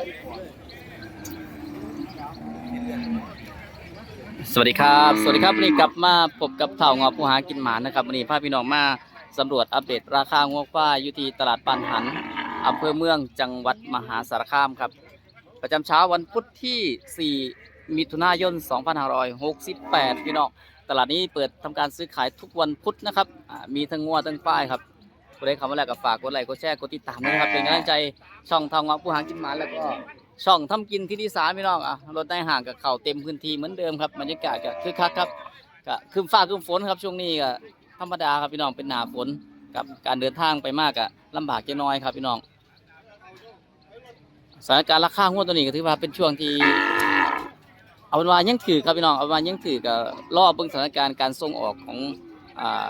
สวัสดีครับ สวัสดีครับวันนี้กลับมาพบกับเท่างอผู้หากินหมานะครับวันนี้พาพี่น้องมาสำรวจอัปเดตราคางวควายอยู่ที่ตลาดปานหันอำเภอเมืองจังหวัดมหาสารคามครับ ประจำเช้าวันพุธที่ 4 มิถุนายน 2568 พี่น้องตลาดนี้เปิดทำการซื้อขายทุกวันพุธนะครับมีทั้งงัวทั้งป้ายครับ ผู้ใดเข้ามาแล้วก็ฝากกดไลค์กดแชร์กดติดตามด้วยนะครับเป็นกำลังใจช่องเท่างอผู้หากินหมาแล้วก็ช่องทำกินที่ที่สามพี่น้องอะรถได้ห่างกับเข่าเต็มพื้นที่เหมือนเดิมครับบรรยากาศก็คึกคักครับก็คืมฟ้าคืมฝนครับช่วงนี้ก็ธรรมดาครับพี่น้องเป็นหนาฝนกับการเดินทางไปมากอะลำบากจะน้อยครับพี่น้องสถานการณ์ราคาหุ้นตัวนี้ก็ถือว่าเป็นช่วงที่เอาเป็นว่ายังถือครับพี่น้องเอาเป็นว่ายังถือก็รอเบิ่งสถานการณ์การส่งออกของอ่า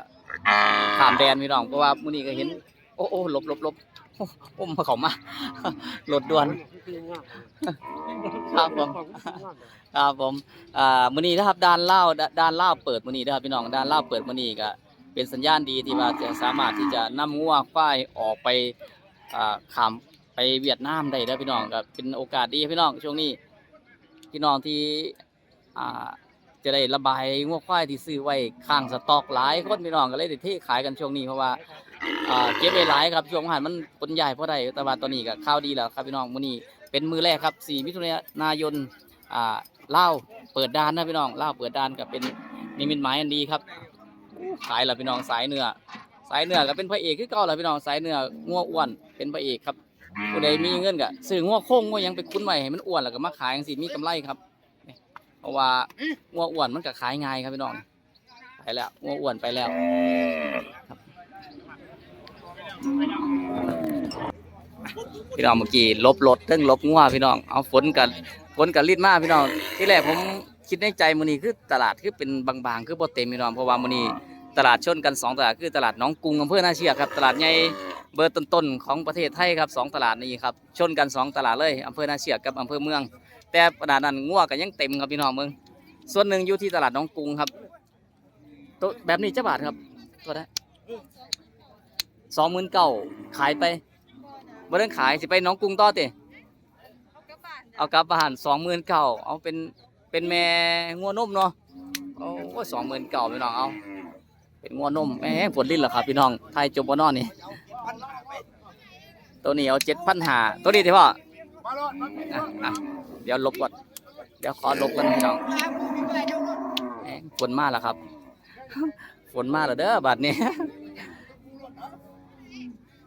ขามแดนพี่น้องเพราะว่ามื้อนี้ก็เห็น โอ้โอ้หลบหลบหลบโอ้มเขามารถด่วน ครับผมครับผมอ่ามื้อนี้นะครับด้านเล่าด้านเล่าเปิดมื้อนี้นะครับพี่น้องด้านเล่าเปิดมื้อนี้ก็เป็นสัญญาณดีที่ว่าจะสามารถที่จะนำงัวควายออกไปอ่าขามไปเวียดนามได้แล้วพี่น้องก็เป็นโอกาสดีพี่น้องช่วงนี้พี่น้องที่อ่า จะได้ระบายงัวควายที่ซื้อไว้ข้างสต็อกหลายคนพี่น้องก็เลยได้เทขายกันช่วงนี้เพราะว่าอ่าเก็บไว้หลายครับช่วงหันมันคนใหญ่เพราะใดแต่ว่าตอนนี้ก็ข่าวดีแล้วครับพี่น้องมื้อนี้เป็นมือแรกครับ 4 มิถุนายนอ่าเล่าเปิดด้านนะพี่น้องเล่าเปิดด้านกับเป็นนิมิตหมายอันดีครับขายแล้วพี่น้องสายเนื้อสายเนื้อก็เป็นพระเอกคือเก่าแล้วพี่น้องสายเนื้องัวอ้วนเป็นพระเอกครับผู้ใดมีเงินก็ซื้องัวโค้งงัวยังไปคุ้นไว้ให้มันอ้วนแล้วก็มาขายจังซี่มีกำไรครับ เพราะว่างัวอ้วนมันก็ขายง่ายครับพี่น้องไปแล้วงัวอ้วนไปแล้วครับพี่น้องเมื่อกี้ลบรถเรื่องลบงัวพี่น้องเอาฝนกันฝนกันรีดมาพี่น้องที่แรกผมคิดในใจมื้อนี้คือตลาดคือเป็นบางๆ คือบ่เต็มพี่น้องเพราะว่ามื้อนี้ตลาดชนกันสองตลาดคือตลาดหน้องกรุงอำเภอนาเชียครับตลาดใหญ่เบอร์ต้นๆของประเทศไทยครับสองตลาดนี้ครับชนกันสองตลาดเลยอำเภอนาเชียกับอำเภอเมือง แต่ขนาดนั้นงัวก็ยังเต็มครับพี่น้องเมืองส่วนหนึ่งอยู่ที่ตลาดน้องกรุงครับตัวแบบนี้จะบาทครับตัวได้สองหมื่นเก้าขายไปบ่ได้ขายสิไปน้องกรุงต่อติเอากลับบ้านสองหมื่นเก้าเอาเป็นเป็นแม่งัวนมเนาะโอ้สองหมื่นเก้าพี่น้องเอาเป็นงัวนมแหมปวดลิ้นเหรอครับพี่น้องไทยจบบนอนนี่ตัวนี้เอาเจ็ดพันหาตัวนี้ที่พ่อ อะอะเดี๋ยวลบก่อนเดี๋ยวขอลบกันพี่น้องแหมฝนมาแล้วครับ ฝนมาแล้วเด้อบัดนี้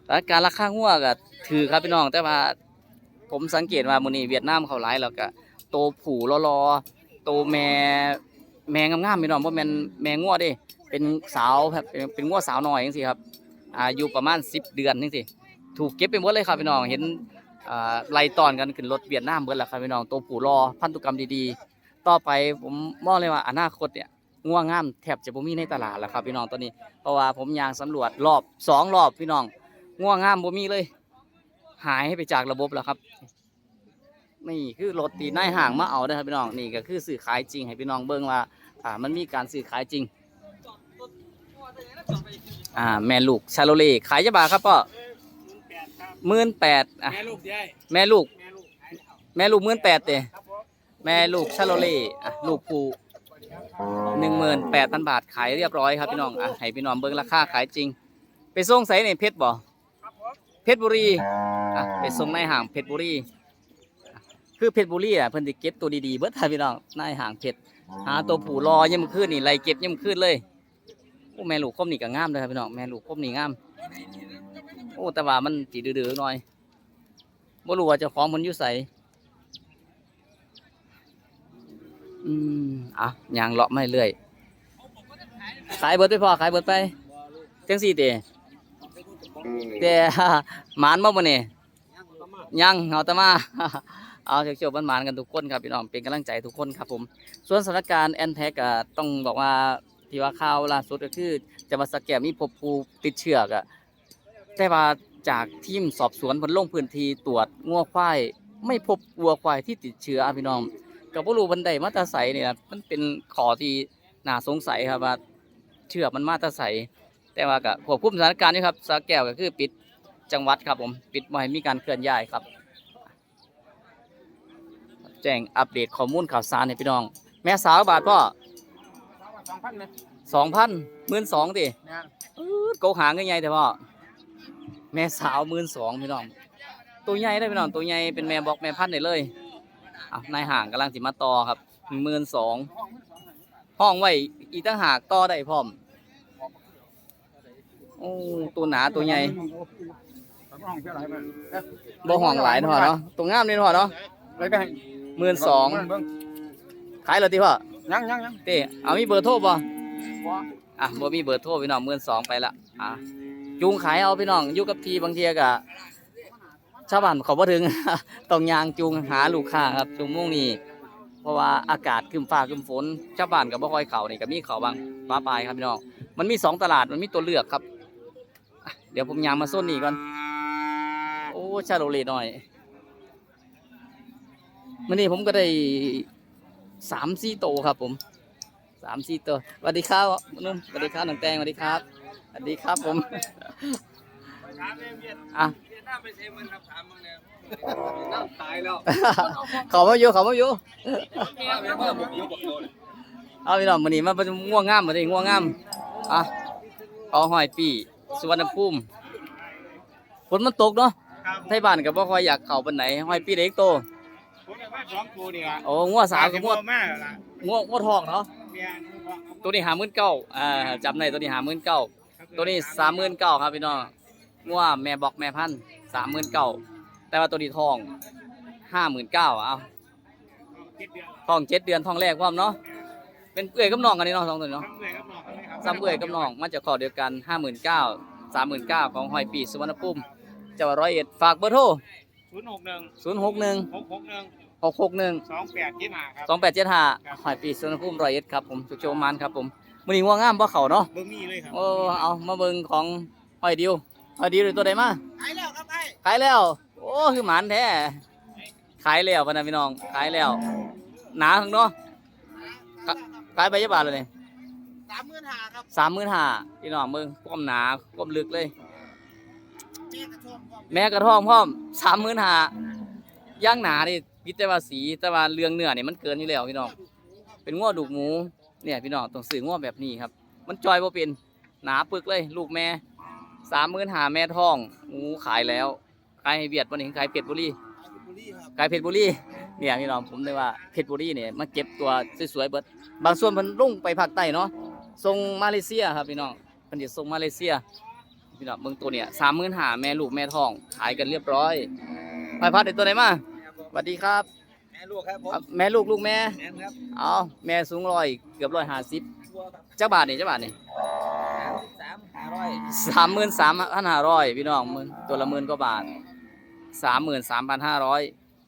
สถานการณ์ราคางัวก็ถือครับพี่น้องแต่ว่า ผมสังเกตว่ามื้อนี้เวียดนามเขาหลายแล้วก็โตผูรอๆโตแม่แม่งามๆพี่น้องบ่แม่นแม่งัวเด้ เป็นสาวครับเป็นเป็นงัวสาวน้อยจังซี่ครับอายุประมาณ 10 เดือนจังซี่ถูกเก็บไปหมดเลยครับพี่น้องเห็น ไล่ตอนกันขึ้นรถเวียดนามเบิดแล้วครับพี่น้องตัวผู้รอพันธุกรรมดีๆ ต่อไปผมมองเลยว่าอนาคตเนี่ยง่วงงามแทบจะบ่มีในตลาดแล้วครับพี่น้องตอนนี้เพราะว่าผมยางสำรวจรอบสองรอบพี่น้องง่วงงามบ่มีเลย หายให้ไปจากระบบแล้วครับนี่คือรถตีนายห่างมาเอาเด้ครับพี่น้องนี่ก็คือสื่อขายจริงให้พี่น้องเบิ่งว่าอ่ามันมีการสื่อขายจริง อ่าแม่ลูกชาโลเล่ขายจะบาทครับพ่อ หมื่นแปดอะแม่ลูกยายแม่ลูก แม่ลูกแม่ลูกหมื่นแปดเตะครับผมแม่ลูกชาโลเล่อะลูกผูหนึ่งหมื่นแปดพันบาทขายเรียบร้อยครับพี่น้องอะให้พี่น้องเบิ่งราคาขายจริง ไปส่งไสในเพชรบ่ครับผมเพชรบุรีอะไปส่งในห้างเพชรบุรีอะคือเพชรบุรีอะเพิ่นสิเก็บตัวดีๆเบิดท่าพี่น้องในห้างเพชรหาตัวผู้รอยังมื้อคืนนี่ไล่เก็บยังมื้อคืนเลยโอ้แม่ลูกคมนี่ก็งามเลยครับพี่น้องแม่ลูกคมนี่งาม โอ้แต่ว่ามันสิดื้อๆหน่อยบ่รู้ว่าเจ้าของมันอยู่ไสอืมอะยางเลาะไม่เรื่อย ขายเบิดไปพอขายเบิดไปจังสี่เตะแต่หมานบ่เนี้ยังเอาต่มาเอาเชียวๆมันหมานๆกันทุกคนครับพี่น้องเป็นกำลังใจทุกคนครับผม ส่วนสถานการณ์แอนแท็กต้องบอกว่าที่ว่าข่าวล่าสุดก็คือจะมาสแกมมีพบผู้ติดเชื้อก็ แต่ว่าจากทีมสอบสวนเพิ่นลงพื้นที่ตรวจงัวควาย ไม่พบวัวควายที่ติดเชื้ออะพี่น้องกับบ่รู้บันไดมาแตาใสเนี่ยครับมันเป็นขอที่น่าสงสัยครับว่าเชือกมันมาแตาใสแต่ว่าก็ควบคุมสถานการณ์นี่ครับสาแก้วก็คือปิดจังหวัดครับผมปิดบ่ให้มีการเคลื่อนย้ายครับ แจ้งอัปเดตข้อมูลข่าวสารให้พี่น้อง แม่สาวบาทพ่อสองพันเลยสองพันหมื่นสองติงานอื้อโกหางก็ใหญ่แต่พ่อ แม่สาวหมื่นสองพี่น้อง ตัวใหญ่ได้อพี่น้องตัวใหญ่เป็นแม่บอกแม่พันธุ์ได้เลยอะนายห่างกำลังสิมาต่อครับหมื่นสองห้องไว้อีกตั้งหากต่อได้พร้อมโอ้ตัวหนาตัวใหญ่ห้องเท่าไหร่มันบ่ห่วงหลายเนาะเนาะตัวงามนี่เนาะเนาะเลยได้หมื่นสองเบิ่งขายแล้วติพ่อยังยังยังเต้เอามีเบอร์โทรบ่บ่อะบ่มีเบอร์โทรพี่น้องหมื่นสองไปละอะ จูงขายเอาพี่น้องอยู่กับทีบางเทียกะชาวบ้านเขาบ่ถึง ต้องยางจูงหาลูกค้าครับชั่วโมงนี้เพราะว่าอากาศครึมฟ้าครึมฝนชาวบ้านก็บ่ค่อยเขานี่ก็มีเขาบางป้าปลายครับพี่น้องมันมีสองตลาดมันมีตัวเลือกครับ เดี๋ยวผมยางมาโซนนี้ก่อนโอ้ชาโลเลหน่อยมื้อนี้ผมก็ได้สามสี่โตครับผมสามสี่ตัวสวัสดีครับนุ่มสวัสดีครับน้องแตงสวัสดีครับ สวัสดีครับผมอะน้ำไปเซมันครับถามมึงเนี่ยน้ำตายแล้วขอมาอยู่ขอมาอยู่แม่แม่ว่าผมอยู่บอกโดนเอาพี่น้องมื้อนี้มาเป็นง่วงงามมาได้ง่วงงามอะขอหอยปีสุวรรณภูมิฝนมันตกเนาะครับไทยบ้านก็บ่ค่อยอยากเข้าปานไหนหอยปีเล็กโตผมจะมาสองตัวเนี่ยโอ้งัวสาวกับงัวมากละงัวงัวทองเนาะเมียตัวนี้59,000อ่าจำได้ตัวนี้59,000 ตัวนี้39,000ครับพี่น้องงัวแม่บอกแม่พันธุ์39,000แต่ว่าตัวนี้ทอง59,000เอาคิดเดือนทองเจ็ดเดือนทองแรกพร้อมเนาะเป็นเอื้อยกับน้องกันนี่เนาะสองตัวนี้เนาะทำเลยครับน้องครับซ้ำเอื้อยกับน้องมาจากขอเดียวกันห้าหมื่นเก้าสามหมื่นเก้าของหอยปีสุวรรณภูมิจังหวัดร้อยเอ็ดฝากเบอร์โทรศูนย์หกหนึ่งศูนย์หกหนึ่งหกหกหนึ่งหกหกหนึ่งสองแปดยี่ห้าครับสองแปดเจ็ดห้าหอยปีสุวรรณภูมิร้อยเอ็ดครับผมชุกโชว์มันครับผม มันนี้ง่วงงามบ่เขาเนาะเบิ่งนี่เลยครับโอ้เอามาเบิ่งของหอยดิวหอยดิวเลยตัวใดมาขายแล้วครับไอ้ขายแล้ว โอ้คือหมันแท้ขายแล้วพะนะพี่น้องขายแล้ว หนาข้างเนาะขะขายไปยี่บาทเลยนี่สามหมื่นห้าครับสามหมื่นห้าพี่น้องมึงก้มหนาก้มลึกเลย แม่กระทงครับแม่กระท่อมพร้อมสามหมื่นห้าย่างหนานี่พิแต่ว่าสีแต่ว่าเรื่องเนื้อนี่มันเกินอยู่แล้วพี่น้องเป็นง้อดูกหมู เนี่ยพี่น้องต้องซื้อง้อแบบนี้ครับ มันจอยบ่เป็นหนาปึกเลย ลูกแม่สามหมื่นห้าแม่ท้องงูขายแล้วขายให้เวียดวันนี้ขายเป็ดบุรีบุรีครับขายเพชรบุรีเนี่ยพี่น้องผมเลยว่าเพชรบุรีเนี่ยมาเก็บตัวสวยๆเบิดบางส่วนเพิ่นลงไปภาคใต้เนาะส่งมาเลเซียครับพี่น้องเพิ่นจะส่งมาเลเซียพี่น้องเบิ่งตัวเนี่ยสามหมื่นหาแม่ลูกแม่ท้องขายกันเรียบร้อยไปพัดได้ตัวไหนมาสวัสดีครับแม่ลูกครับผมครับแม่ลูกลูกแม่แม่ครับเอาแม่สูงร้อยเกือบร้อยห้าสิบตัวครับจักบาทนี่จักบาทนี่สามห้าร้อยสามหมื่นสามพันห้าร้อยพี่น้องหมื่นตัวละหมื่นกว่าบาทสามหมื่นสามพันห้าร้อย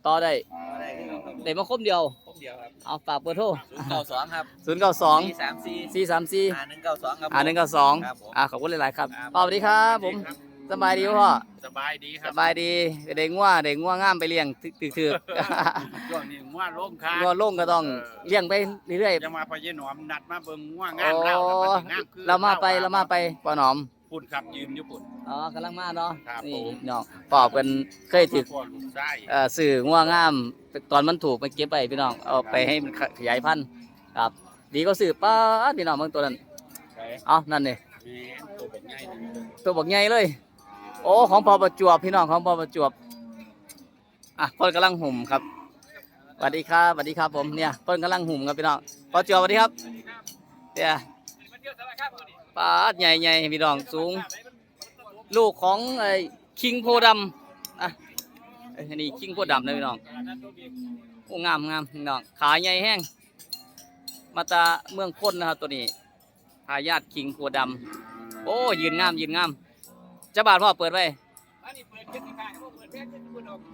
ต่อได้อะไรที่เราครับได้มาครบเดียวผมเดียวครับเอาฝากเบอร์โทรศูนย์เก้าสองครับศูนย์เก้าสองสี่สามสี่สี่สามสี่ห้าหนึ่งเก้าสองครับอ่าหนึ่งกับสองครับผมอ่าขอบคุณหลาย ๆ ครับครับพ่อสวัสดีครับผมสบายดีพ่อสบายดีคสรับบายดีเด็กง่วเด็กง่วงามไปเลี้ยงถึกถึกถึกช่วงนี้ง่วงล้มคาง่วโล่งก็ต้องเลี้ยงไปเรื่อยจะมาพยหนอมนัดมาเบิ่งง่วงๆงามโอ้เล่าครับมันสิงามคือเรามาไปเรามาไปปอหนอมปุ่นครับยืนอยู่ปุ่นอ๋อกำลังมาเนาะครับนี่ผมน้องปอบกันเคยถึกพ่อลูกชายเอ่อสื่อง่วงามตอนมันถูกไปเก็บไปพี่น้องเอาไปให้มันขยายพันธุ์ครับ ดีก็สื่อป้าดพี่น้องเบิ่งตัวนั้นใช่เอานั่นนี่มีตัวเป็นไงนี่ตัวบักใหญ่เลย โอ้ของพอประจวบพี่น้องของพอประจวบอะเพิ่นกำลังหุ่มครับสวัสดีครับสวัสดีครับผมเนี่ยเพิ่นกำลังหุ่มครับพี่น้องพอประจวบสวัสดีครับเนี่ยปลาดใหญ่ใหญ่พี่น้องสูง ลูกของไอ้คิงโพดำอะเอ้ยอันนี้คิงโพดำนะพี่น้องโอ้งามงามพี่น้องขาใหญ่แห้งมาตาเมืองพ้นนะครับตัวนี้ทายาทคิงโพดำโอ้ยืนงามยืนงาม จะบาทพ่อเปิดไว้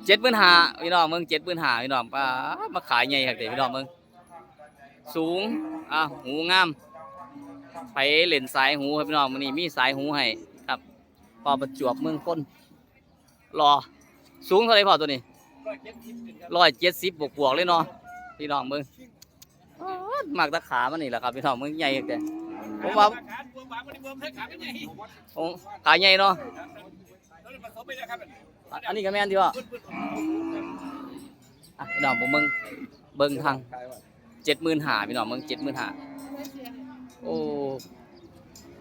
เจ็ดหมื่นหาพี่น้องเมืองเจ็ดหมื่นหาพี่น้องป้ามาขายใหญ่ครับเด็พี่น้องเมืองสูงอะหูงามไปเล่นสายหูครับพี่น้องมันนี้มีสายหูให้ครับพอประจวบเมืองคนรอสูงเท่าไหรพอตัวนี้ร้อยเจ็ดสิบบวกบวกๆเลยเนาะพี่น้องเมืองมากตะขามันนี่แหละครับพี่น้องเมืองใหญ่แต่ ผมว่าผมขาใหญ่เนาะอันนี้ก็แม่นที่ว่าอะพี่น้องผมมึงเบิ่งทางเจ็ดหมื่นหาพี่น้องเบิ่งเจ็ดหมื่นหาโอ้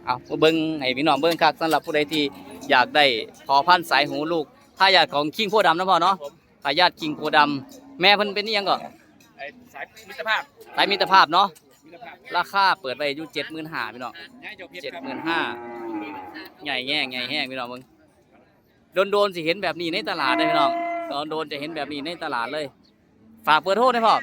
เอามาเบิ่งให้พี่น้องเบิ่งคักสำหรับผู้ใดที่อยากได้พอพันธุ์สายหูลูกถ้าอยากของคิงโพธิ์ดำนะพ่อเนาะทายาทคิงโพธิ์ดำแม่เพิ่นเป็นอิหยังก่อนไอ้สายมิตรภาพสายมิตรภาพเนาะมิต รภาพราคาเปิดไว้อยู่เจ็ดหมื่นห้าพี่น้องย้ายเจ้าเพชรเจ็ดครับหมื่นห้าใหญ่แง่งใหญ่แห้งพี่น้องมึงโดนโดนๆสิเห็นแบบนี้ในตลาดได้อพี่น้องโดนโดนๆจะเห็นแบบนี้ในตลาดเลย ฝากเปิดโทษได้พ่อ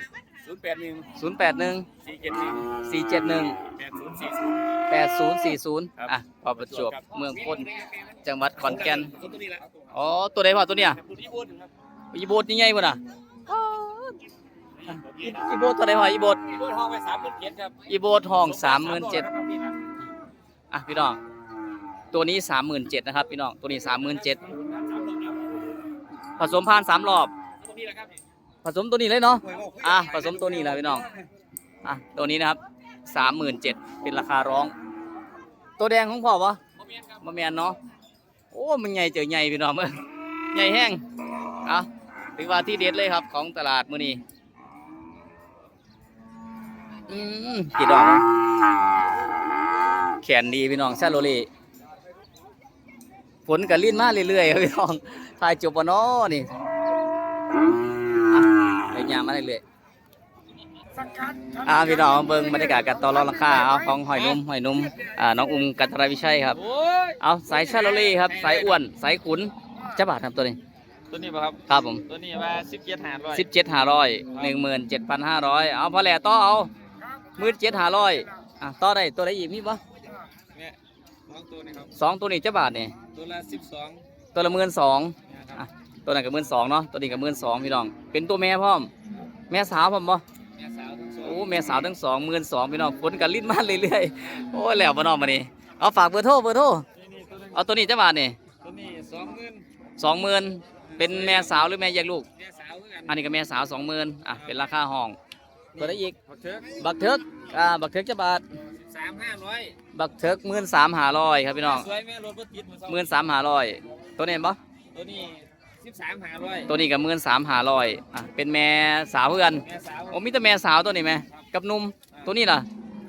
ศูนย์แปดหนึ่งศูนย์แปดหนึ่งสี่เจ็ดหนึ่งสี่เจ็ดหนึ่งแปดศูนย์สี่ศูนย์แปดศูนย์สี่ศูนย์ครับอะพอประจวบเมืองพ้นจังหวัดขอนแก่นตัวนี้แหละอ๋อ ตัวใดพ่อตัวเนี้ยตัวนี้อ้วนครับอีโบดนี่ไงบ่น่ะ อีโบดตัวใดพ่ออีโบดอ้วนห้องไปสามหมื่นเจ็ดครับอีโบดทองสามหมื่นเจ็ดอะพี่น้อง ตัวนี้สามหมื่นเจ็ดนะครับพี่น้อง ตัวนี้สามหมื่นเจ็ดผสมพานสามรอบ ตัวนี้แหละครับผสมตัวนี้เลยเนาะ อะผสมตัวนี้แหละพี่น้อง อะตัวนี้นะครับสามหมื่นเจ็ดเป็นราคาร้อง ตัวแดงของพ่อปะโมเมนครับมะแมนเนาะ โอ้ มันใหญ่เจอใหญ่พี่น้องเอ้ยใหญ่แห้งเอะถือว่าที่เด็ดเลยครับของตลาดมื้อนี้ อืมกี่ดอกนะแขนดีพี่น้องซาโลเลฝนกับลิ้นมาเรื่อยๆครับพี่น้องถ่ายจบปะเนาะนี่อะไปยางมาเรื่อยๆอ่าพี่น้องเบิ่งบรรยากาศการต่อรองราคาเอาของหอยนุ่มหอยนุ่มอ่าน้องอุ้มกันทรวิชัยครับโอ้ยเอาสายชาโลเล่ครับ สายอ้วนสายขุนจะบาทครับตัวนี้ตัวนี้ป่ะครับ ครับผม ตัวนี้ว่าสิบเจ็ดหาร้อยสิบเจ็ดห้าร้อยหนึ่งหมื่นเจ็ดพันห้าร้อยเอาพอแหล่ต่อเอาห มื่นเจ็ดห้าร้อยอะต่อได้ตัวไหนอีกมีปะเนี่ยสองตัวนี่ครับสองตัวนี้จะบาทเนี่ยตัวละสิบสองตัวละหมื่นสองนะครับตัวนั้นก็หมื่นสองเนาะตัวนี้ก็หมื่นสองพี่น้อง เป็นตัวแม่พร้อม แม่สาวพร้อมปะแม่สาวทั้งสองโอ้แม่สาวทั้งสองหมื่นสองพี่น้องฝนกันลิ้นมาเรื่อยๆโอ้ยแล้วบ่น้องมานี่เอาฝากเบอร์โทรเบอร์โทรนี่นี่ตัวนึงเอาตัวนี้จะบาทเนี่ยตัวนี้สองหมื่นสองหมื่นเป็นแม่สาวหรือแม่แยกลูกแม่สาวคือกันอันนี้ก็แม่สาวสองหมื่นอะเป็นราคาห้อง ตัวได้อีก บักเทิร์กบักเทิกอ่า บักเทิกจะบาท สามห้าร้อยบักเทิกหมื่นสามหาร้อยครับพี่น้องสวยแม่รถรถติดมือสองหมื่นสามหาร้อย ตัวนี้ปะตัวนี้สิบสามหาร้อยตัวนี้ก็หมื่นสามหาร้อยอะเป็นแม่สาวเพื่อนแม่สาวโอ้มีแต่แม่สาวตัวนี้ไหมกับหนุ่ม ตัวนี้ล่ะ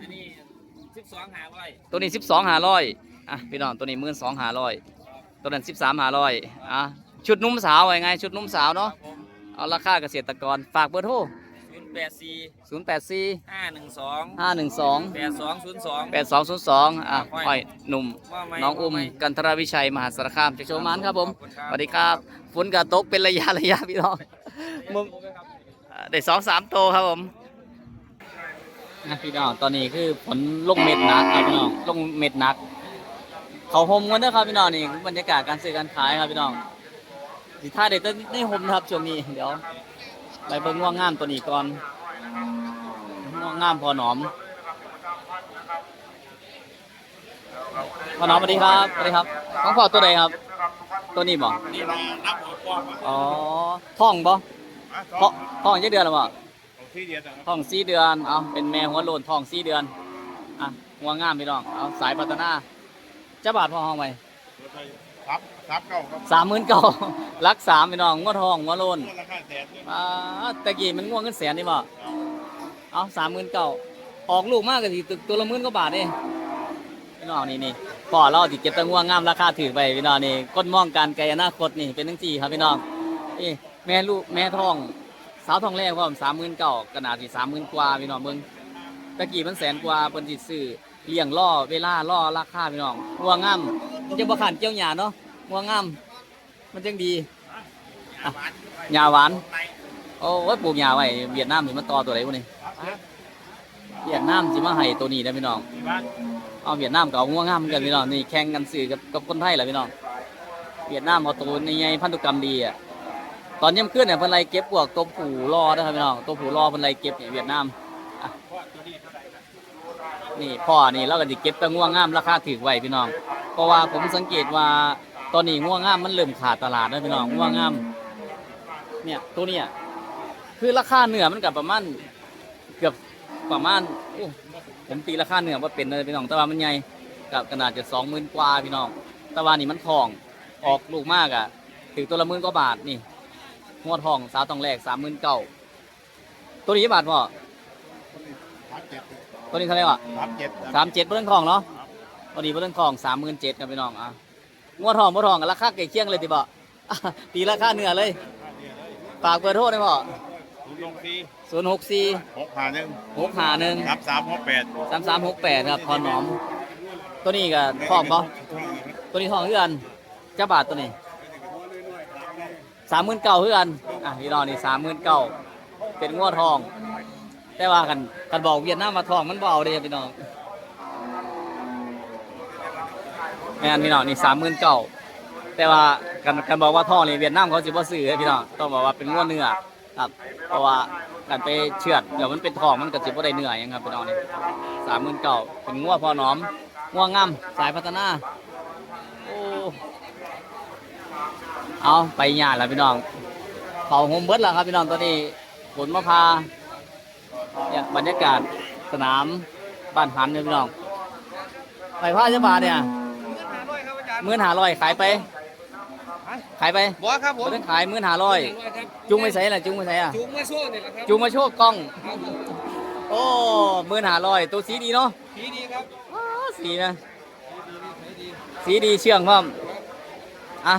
อันนี้สิบสองหาร้อยตัวนี้สิบสองหาร้อยอะพี่น้องตัวนี้หมื่นสองหาร้อย ตัวนั้นสิบสามหาร้อยอะชุดหนุ่มสาวไงชุดหนุ่มสาวเนาะ เอาราคาเกษตรกรฝากเบอร์โทรศูนย์ แปดสี่ศูนย์แปดสี่ห้าหนึ่งสองห้าหนึ่งสองแปดสองศูนย์สองแปดสองศูนย์สองอะห้อยหนุ่มว่าไหมน้องอุ้มว่าไหกันทรวิชัย มหาสารคามจากโชว์มันครับผมขอณสวัสดีครับฝนกระตกเป็นระยะระยะพี่น้องมึงอ่าได้สองสามโตวครับผมนะพี่น้องตอนนี้คือฝนลงเม็ดหนักครับพี่น้องลงเม็ดหนัก เขาห่มกันนะครับพี่น้องนี่คือบรรยากาศการซื้อการขายครับพี่น้องสิท่าเด็ดได้ห่มนะครับช่วงนี้เดี๋ยว ไปเบิ่งง่วงงามตัวนี้ก่อนง่วงงามพอหนอมพ่อน้องสวัสดีครับสวัสดีครับของพ่อตัวใดครับ ตัวนี้บ่นี่มานับหัวปอมอ๋อท้องบ่ท้องท้องกี่เดือนแล้วบ่ที่เดียวกันท้องสี่เดือนเอาเป็นแม่หัวโลนท้องสี่เดือนอะหัวงามพี่น้องเอาสายพัฒนาจะบาทพอห้องไป ครับครับเก้าครับสามหมื่นเก้ารักสามพี่น้องงวดทองหัวโลนราคาแสนอ่าตะกี้มันง่วงเงินแสนนี่บ่เอาสามหมื่นเก้าออกลูกมากกันสิตัวละหมื่นกว่าบาทเองพี่น้องนี่นี่พ่อเราติเก็บแตัง่วงงามราคาถือไปพี่น้องนี่ก้นมองการไกลอนาคตนี่เป็นทั้งสี่ครับพี่น้องนี่แม่ลูกแม่ทอง สาวทองแรกว่าสามหมื่นเก้าขนาดที่สามหมื่นกว่าพี่น้องเบิ่งตะกี้มันแสนกว่าเพิ่นสิซื้อเลี้ยงล่อเวลาล่อราคาพี่น้องง่วงงาม มันจังบ่ขันเกี่ยวหญ้าเนาะงวงงาม มันจังดีอะหญ้าหวาน โอ้ยปลูกหญ้าไว้เวียดนามนี่มาต่อตัวไหนวะนี่เวียดนามสิมาให้ตัวนี้ได้อพี่น้องเอาเวียดนามก็เอาง่วงงามเกันพี่น้องนี่แข่งกันซื้อกับกับคนไทยแหละพี่น้อง เวียดนามเอาตัวใหญ่พันธุกรรมดีอะ ตอนย่ำขึ้นเนี่ยเพิ่นไล่เก็บพวกตัวผูรอนะครับพี่น้องตัวผูรอเพิ่นไล่เก็บเนี่ยเวียดนาม นี่พ่อนี่เราก็สิเก็บแตะง่วงงามราคาถูกไว้พี่น้อง เพราะว่าผมสังเกตว่าตอนนี้ง่วงงามมันเริ่มขาดตลาดแล้วพี่น้องง่วงงามเนี่ยตัวเนี้ยคือราคาเนื้อมันกับประมาณเกือบประมาณผมตีราคาเนื้อว่าเป็นเลยพี่น้องแต่ว่ามันใหญ่กับขนาดจะสองหมื่นกว่าพี่น้องแต่ว่านี่มันทองออกลูกมากอะถึงตัวละหมื่นกว่าบาทนี่หัวทองสาวทองแรกสามหมื่นเก้าตัวนี้กี่บาทพ่อ ตัวนี้เท่าไหร่วะสามเจ็ดสามเจ็ดเรื่องของเนาะตัวนี้เรื่องของสามหมื่นเจ็ดครับพี่น้องอะงวดทองงวดทองกันราคาใกล้เคียงเลยติบ่อะตีราคาเนื้อเลยฝากเบอร์โทรได้พ่อศูนย์ลงสี่ศูนย์หกสี่หกห้าหนึ่งหกห้าหนึ่งสามสามหกแปดสามสามหกแปดครับพอหนอม ตัวนี้ก็ทองบ่ตัวนี้ทองเพื่อนเจ้าบาทตัวนี้สามหมื่นเก้าเพื่อนอะพี่น้องนี่สามหมื่นเก้าเป็นงวดทอง แต่ว่ากันกันบอกเวียดนามมาทองมันเบเอาเลยพี่น้องแม่นพี่น้องนี่สามหมื่นเก้าแต่ว่ากันกันบอกว่าทองนี่เวียดนามเขาสิบ่ซื้อพี่น้องต้องบอกว่าเป็นงวเนื้อครับเพราะว่ากันไปเชือดเดี๋ยวมันเป็นทองมันก็สิบ่ได้เนื้อยังครับพี่น้องนี่สามหมื่นเก้าเป็นงวพอหนอมงวงามสายพัฒนาโอ้เอาไปหยาดแล้วพี่น้องเผาโฮมเบิร์ดแล้วครับพี่น้องตอนนี้ฝนมาพา เนี่ยบรรยากาศสนามบ้านหันเนี่ยพี่น้องไปผ้าจะบาทเนี่ยครับอาจารย์มื่นหาร้อยขายไป ขายไปบอกครับผมบ่ต้องขายมื่นหาร้อยจุงไม่ใส่ละจุงไม่ใส่อะจูงมาโซ่นี่แหละครับจุงมาโชว์กล้อง โอ้มื่นหาร้อยตัวสีดีเนาะผีดีครับอ้าสีนะสีดีเชื่องพร้อมอะ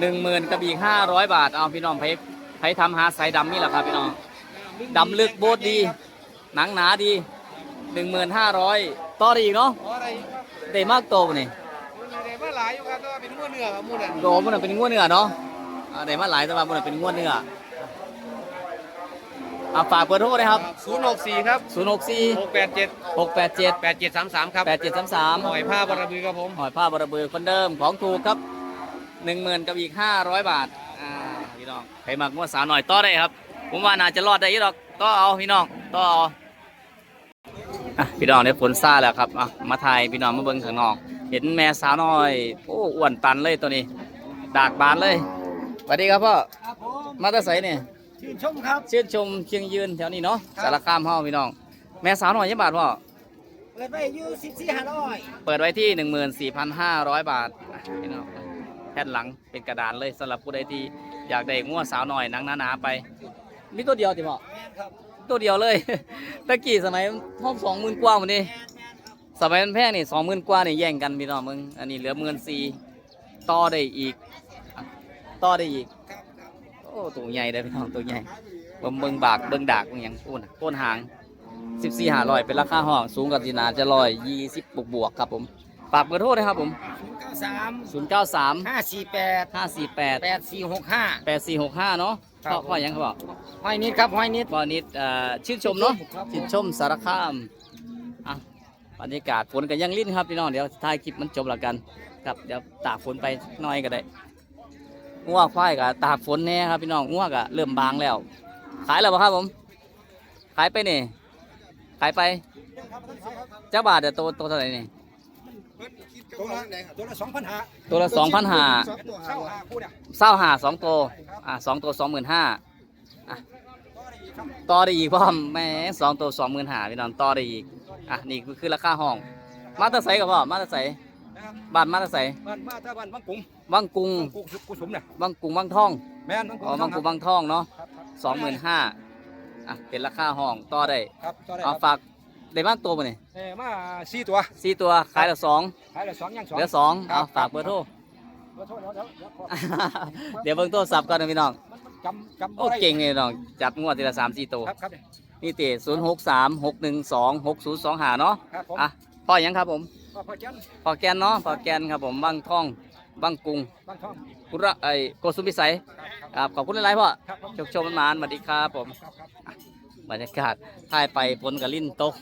หนึ่งหมื่นกับอีกห้าร้อยบาทเอาพี่น้องไปไปทำหาสายดำนี่แหละครับพี่น้อง ดำลึกโบดดี หนังหนาดีหนึ่งหมื่นห้าร้อยต่อได้อีกเนาะขออะไรอีกครับได้มากโตปะนี่มันได้มาหลายอยู่ครับแต่ว่าเป็นหัวเนื้อครับหมูนั่นโตมันนะเป็นงวดเนื้อเนาะอ่าได้มาหลายแต่ว่ามันนะเป็นงวดเนื้อเอาฝากเบอร์โทรเลยครับ ศูนย์หกสี่ครับ0 6 4 หกแปดเจ็ด6 8 7 แปดเจ็ดสามสามครับ8 7 3 3 หอยผ้าบารมีครับผมหอยผ้าบระเบือคนเดิมของถูกครับหนึ่งหมื่นกับอีกห้าร้อยบาท อ่าพี่น้องใครมากงวดสาวหน่อยต่อได้ครับ ผมว่าน่าจะรอดได้อยี่ดอกต่อเอาพี่น้องต่อเอาอะพี่น้องได้ฝนซ่าแล้วครับอะมาถ่ายพี่น้องมาเบิ่งข้างนอก เห็นแม่สาวน้อยโอ้อ้วนตันเลยตัวนี้ ดากบานเลยสวัสดีครับพ่อครับผมมาแตาใสเนี่ยชื่นชมครับชื่นชมเชียงยืนแถวนี้เนาะครับสารคามเฮาพี่น้อง แม่สาวน้อยยี่บาทพ่อเปิดไปอยู่สิบสี่ห้าร้อยเปิดไว้ที่14,500บาทอะพี่น้องแผ่นหลังเป็นกระดานเลยสำหรับผู้ใดที่อยากได้งัวสาวหน่อยหนังหนาๆไป มีตัวเดียวติบ่แม่นครับตัวเดียวเลย ตะกี้สมัยห้องสองหมื่นกว่าหมดนี่สมัยมันแพงนี่สองหมื่นกว่านี่แย่งกันพี่น้องมึง อันนี้เหลือหมื่นสี่ต่อได้อีกอะต่อได้อีกครับครับโอ้ตัวใหญ่เลยพี่น้องตัวใหญ่เบิ่งเบิ่งบากเบิ่งดากเบิ่งหยังโอ้น่ะต้นหางสิบสี่หาร้อยเป็นราคาห้องสูงกับจีนาจะร้อยยี่สิบบวกบวกๆครับผมฝากเบอร์โทรนะครับผมศูนย์เก้าสามศูนย์เก้าสามห้าสี่แปดห้าสี่แปดแปดสี่หกห้าแปดสี่หกห้าเนาะครับ พ่อพ่อหยังครับบอกห้อยนิดครับห้อยนิดพ่อนิดเอ่อชื่นชมเนาะครับผมชื่นชมสารคามอะบรรยากาศฝนกันยังลิ้นครับพี่น้องเดี๋ยวท้ายคลิปมันจบแล้วกันครับเดี๋ยวตากฝนไปหน้อยก็ได้ง่วควายกับตากฝนแน่ครับพี่น้องง่วกะเริ่มบางแล้ว ขายแล้วป่ะครับผม ขายไปนี่ขายไปเจ้าบาทเดี๋ยวตัวตัวเท่าไหร่นี่ ตัวละตัวละสองพันห้าตัวละสองพันห้าเช่าห้าคู่เนี่ยเศร้าหาสองตัวอะสองตัวสองหมื่นห้าอะต่อได้อีกพ่อมแหม่สองตัวสองหมื่นห้าพี่น้องต่อได้อีกอะนี่คือราคาห้อง มาแตาใสกับพ่อมาแตาใสบ้านมาแตาใสบ้านมาถ้าบ้านบางกุ้งวังกุงบางกุ้งสุกุสุมเนี่ยวังกุงวังทองแม่นบางกุ้อ๋งอวังกุงวังทองเนาะครับครับสองหมื่นห้าอะเป็นราคาห้องต่อได้ครับต่อได้คเอารับฝาก ได้บ้านตัวมาเนี่ยเออมาสี่ตัวสี่ตัวขายละสองขายละสองอย่างสองเหลือสองครัเอาบฝากเบอร์โทรขอโทษเดี๋ยวเดี๋ยวเดี๋ยวขอเดี๋ยวเบิ่งโทรศัพท์ก่อนนะพี่น้องมันมันจำจำบ่โอ้ได้เก่งเลยน้องจับงวดทีละสามสี่ตัวครับครับนี่เตะศูนย์หกสามหกหนึ่งสองหกศูนย์สองหาเนาะครับผมอะพ่อหยังครับผมพ่อพ่อจันพ่อแกนเนาะพ่อแกนครับผมบางท่องบางกรุงบางทองกุระไอโกสุมพิสัยครับครับขอบคุณหลายๆพ่อครับผมโชคโชคมันมานๆสวัสดีครับผมครับครับ บรรยากาศถ่ายไปฝนกับลิ้นตก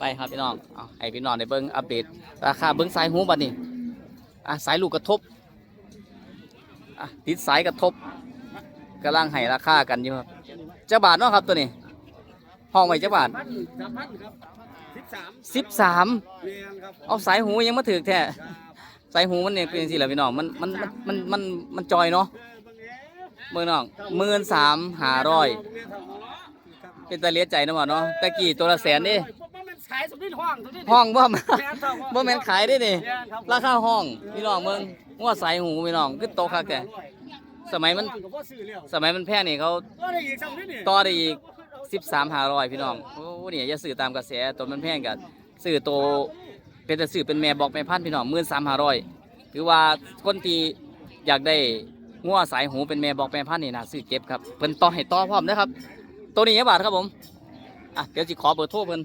ไปครับพี่น้องเอาให้พี่น้องได้เบิ่งอัปเดตราคาเบิ่งสายหูบัดนี้อะสายลูกกระทบอะติดสายกระทบกำลังให้ราคากันอยู่ครับเจ้าบาทเนาะครับตัวนี้ ห้องไว้เจ้าบาทสามพันครับสิบสามสิบสามเอาสายหูยังมาถือแท้สายหูมันเนี่ยเป็นสิแหละพี่น้องมันมันมันมันมันจอยเนาะเมื่อน้องหมื่นสามหาร้อยเป็นตาเลียใจนะบ่เนาะตะกี้ตัวละแสนนี่ ขายสมนิดห้องสมนิดห้องบ่มแม่นครับบ่แม่นขายได้นี่แม่นครับราคาห้องพี่น้องเมืองว่าสายหูพี่น้องคือโตคักแกสมัยมันก็บ่ซื้อแล้วสมัยมันแพงนี่เขาก็ได้อีกสมนิดนี่ต่อได้อีกเอสิบสามห้าร้อยพี่น้องโอ้เนี่ยอย่าซื้อตามกระแสตัวมันแพงกันซื้อตัวเป็นแต่ซื้อเป็นแม่บอกแม่พันธุ์พี่น้องหมื่นสามห้าร้อยถือว่าคนที่อยากได้งัวสายหูเป็นแม่บอกแม่พันธุ์นี่นะซื้อเก็บครับเพิ่นต่อให้ต่อพร้อมนะครับ ตัวนี้ยี่บาทครับผมอะเดี๋ยวจิขอเบอร์โทรเพิ่น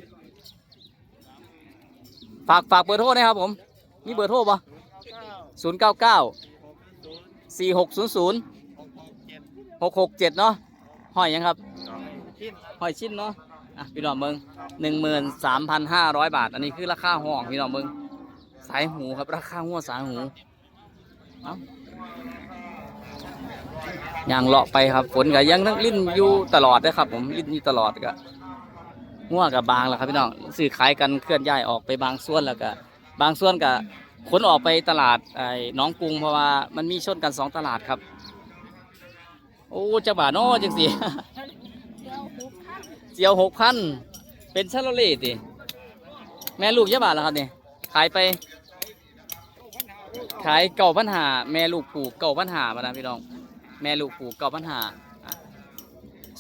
ฝากฝากเบอร์โทรนะครับผม มีเบอร์โทรปะศูนย์เก้าเก้าสี่หกศูนย์ศูนย์หกหกเจ็ดเนาะห้อยยังครับหอยชิ้นเนาะอะพี่น้องเบิงหนึ่งหมื่นสามพันห้าร้อยบาท อันนี้คือราคาห้องพี่น้องเบิงสายหูครับราคาหัวสายหูเอาย่างเลาะไปครับฝนก็ยังนั่งลิ้นอยู่ตลอดนะครับผมลิ้นอยู่ตลอดก็ หัวกับบางแล้วครับพี่น้องซื้อขายกันเคลื่อนย้ายออกไปบางส่วนแล้วก็บางส่วนก็ขนออกไปตลาดไอ้น้องกรุงเพราะว่ามันมีชนกันสองตลาดครับ โอ้จะบาทเนาะจังสิเจียวหกพันเป็นชาโลเล่ติแม่ลูกเยอะบาทแล้วครับเนี่ยขายไป ขายเก่าปัญหา แม่ลูกผูกเก่าปัญหามานะพี่น้อง แม่ลูกผูกเก่าปัญหา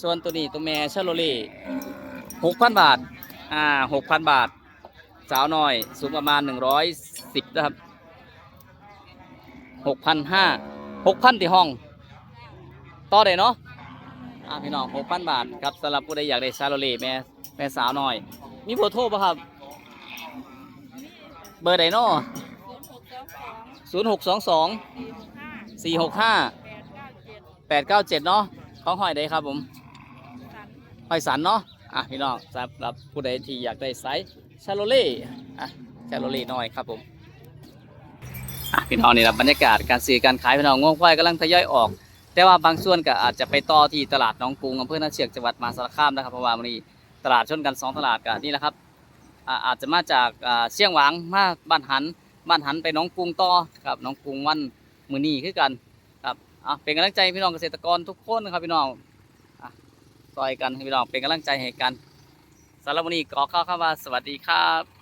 ส่วนตัวนี้ตัวแม่ชาโลเล หกพันบาท อ่าหกพันบาท สาวน้อย สูงประมาณหนึ่งร้อยสิบนะครับหกพันห้าหกพันที่ห้อง ต่อได้เนาะอ่าพี่น้องหกพันบาทครับสำหรับผู้ใดอยากได้ชาโลเล่แม่แม่สาวน่อย มีเบอร์โทรป่ะครับ เบอร์ใดเนาะศูนย์หกสองสองสี่หกห้าแปดเก้าเจ็ดเนาะของหอยใดครับผมหอยสันเนาะ อะพี่น้องสำหรับผู้ใดที่อยากได้ไซส์ชาโลเล่อะชาโลเล่น้อยครับผมอะพี่น้องนี่แหละบรรยากาศการซื้อการขายพี่น้องง่วงควายกำลังทยอยออก แต่ว่าบางส่วนก็อาจจะไปต่อที่ตลาดน้องกรุงอำเภอนาเชือกจังหวัดมหาสารคามนะครับเพราะว่ามันนี้ตลาดชนกันสองตลาดกันนี่แหละครับอาจจะมาจากเชียงหวางมาบ้านหันบ้านหันไปน้องกรุงต่อครับน้องกรุงวันมือนี้คือกันครับอะเป็นกำลังใจพี่น้องเกษตรกรทุกคนนะครับพี่น้อง ซอยกันพี่น้องเป็นกำลังใจให้กันสำหรับวันนี้ขอเข้าคำว่าสวัสดีครับ